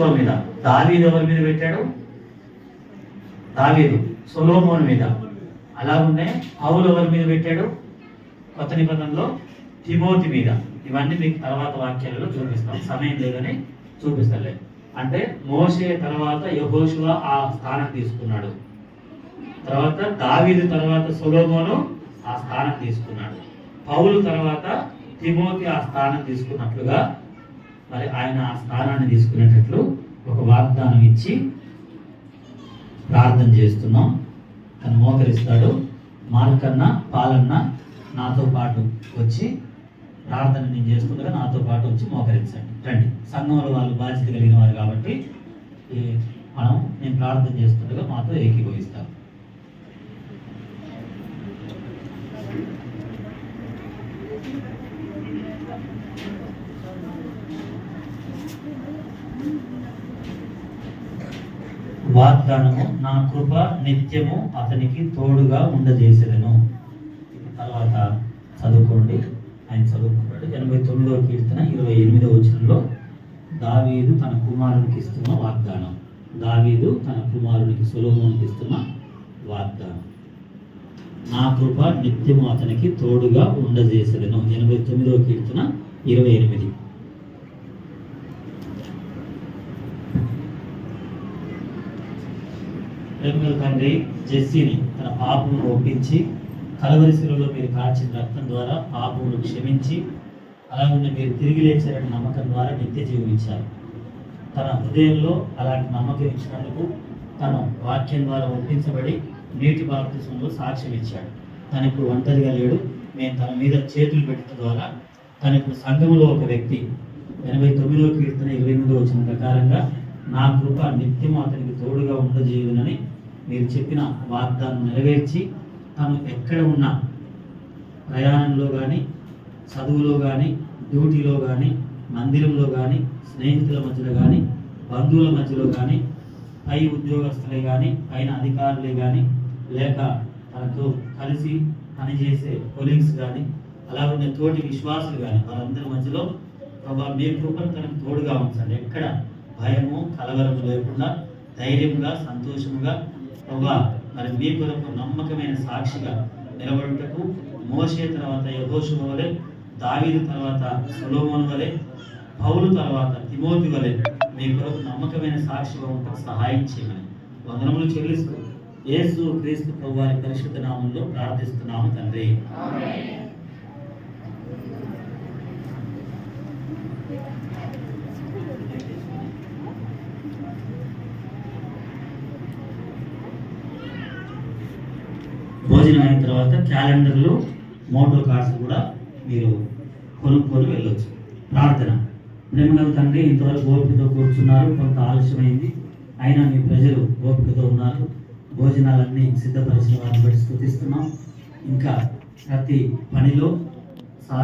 మీద. దావీదు ఎవరి మీద పెట్టాడు? దావీదు. సొలోమోన్ మీద. అలాగునే పౌలు ఎవరి మీద పెట్టాడు? కొత్త నిబంధనలో తిమోతి మీద. ఇవన్నీ మీకు తర్వాత వాక్యాలలో చూపిస్తాం. సమయం లేదని చూపిస్తలే అంటే మోసే తర్వాత యహోషువ ఆ స్థానం తీసుకున్నాడు. తర్వాత దావీదు తర్వాత సొలోమోను ఆ స్థానం తీసుకున్నాడు. పౌలు తర్వాత తిమోతి ఆ స్థానం తీసుకున్నట్లుగా మరి ఆయన ఆ స్థానాన్ని తీసుకునేటట్లు ఒక వాగ్దానం ఇచ్చి ప్రార్థన చేస్తున్నాం. తను మోకరిస్తాడు. మార్కన్న పాలన్న నాతో పాటు వచ్చి ప్రార్థన నేను చేస్తుండగా నాతో పాటు వచ్చి మోకరించండి. రండి. సంఘంలో వాళ్ళు బాధ్యత కలిగిన వారు కాబట్టి మనం నేను ప్రార్థన చేస్తుండగా మాతో ఏకీభవిస్తాను వాగ్దానము నా కృప నిత్యము అతనికి తోడుగా ఉండజేసేదను. తర్వాత చదువుకోండి. ఆయన చదువుకుంటాడు. ఎనభై తొమ్మిదవ కీర్తన ఇరవై ఎనిమిదవ వచనంలో దావీదు తన కుమారునికి ఇస్తున్న వాగ్దానం. దావీదు తన కుమారునికి సులోమునికి ఇస్తున్న వాగ్దానం. నా కృప నిత్యము అతనికి తోడుగా ఉండజేసేదను. ఎనభై తొమ్మిదవ కీర్తన ఇరవై ఎనిమిది. ప్రేమగల తండ్రి జెస్సీని తన పాపమును ఒప్పించి కలవరి శిలలో మీరు కాచిన రక్తం ద్వారా పాపమును క్షమించి అలాగే మీరు తిరిగి లేచారని నమ్మకం ద్వారా నిత్య జీవించారు తన హృదయంలో అలాంటి నమ్మకం ఇచ్చినందుకు తను వాక్యం ద్వారా ఒప్పించబడి నీటి బాప్తిసంలో సాక్ష్యం ఇచ్చాడు. తను ఇప్పుడు ఒంటరిగా లేడు. మేము తన మీద చేతులు పెట్టడం ద్వారా తను ఇప్పుడు సంఘంలో ఒక వ్యక్తి ఎనభై తొమ్మిదో కీర్తన ఇరవై ఎనిమిదో వచ్చిన ప్రకారంగా నా కృప నిత్యం అతనికి తోడుగా ఉండజేయునని మీరు చెప్పిన వాగ్దానం నెరవేర్చి తను ఎక్కడ ఉన్నా ప్రయాణంలో కానీ చదువులో కానీ డ్యూటీలో కానీ మందిరంలో కానీ స్నేహితుల మధ్యలో కానీ బంధువుల మధ్యలో కానీ పై ఉద్యోగస్తులే కానీ పైన అధికారులే కానీ లేక తనతో కలిసి పనిచేసే కొలీగ్స్ కానీ అలా ఉండే తోటి విశ్వాసులు కానీ వాళ్ళందరి మధ్యలో ప్రభావ మీ కృపను తనకు తోడుగా ఉంచండి. ఎక్కడ భయము కలవరము లేకుండా ధైర్యంగా సంతోషముగా ప్రభా మరి మీ కొరకు నమ్మకమైన సాక్షిగా నిలబడుటకు మోసే తర్వాత యహోషువ వలె దావీదు తర్వాత సులోమోను వలె పౌలు తర్వాత తిమోతి వలె మీ కొరకు నమ్మకమైన సాక్షిగా ఉంటకు సహాయం చేయమని వందనములు చెల్లిస్తూ యేసు క్రీస్తు ప్రభు వారి పరిశుద్ధ నామంలో ప్రార్థిస్తున్నాము తండ్రి. భోజనం అయిన తర్వాత క్యాలెండర్లు మోటో కార్డ్స్ కూడా మీరు కొనుక్కొని వెళ్ళొచ్చు. ప్రార్థన. ప్రేమగల తండ్రి ఇంతవరకు ఓపికతో కూర్చున్నారు కొంత ఆలస్యమైంది. అయినా మీ ప్రజలు ఓపికతో ఉన్నారు. భోజనాలన్నీ సిద్ధపరిచిన వారిని బట్టి స్థుతిస్తున్నాం. ఇంకా ప్రతి పనిలో సా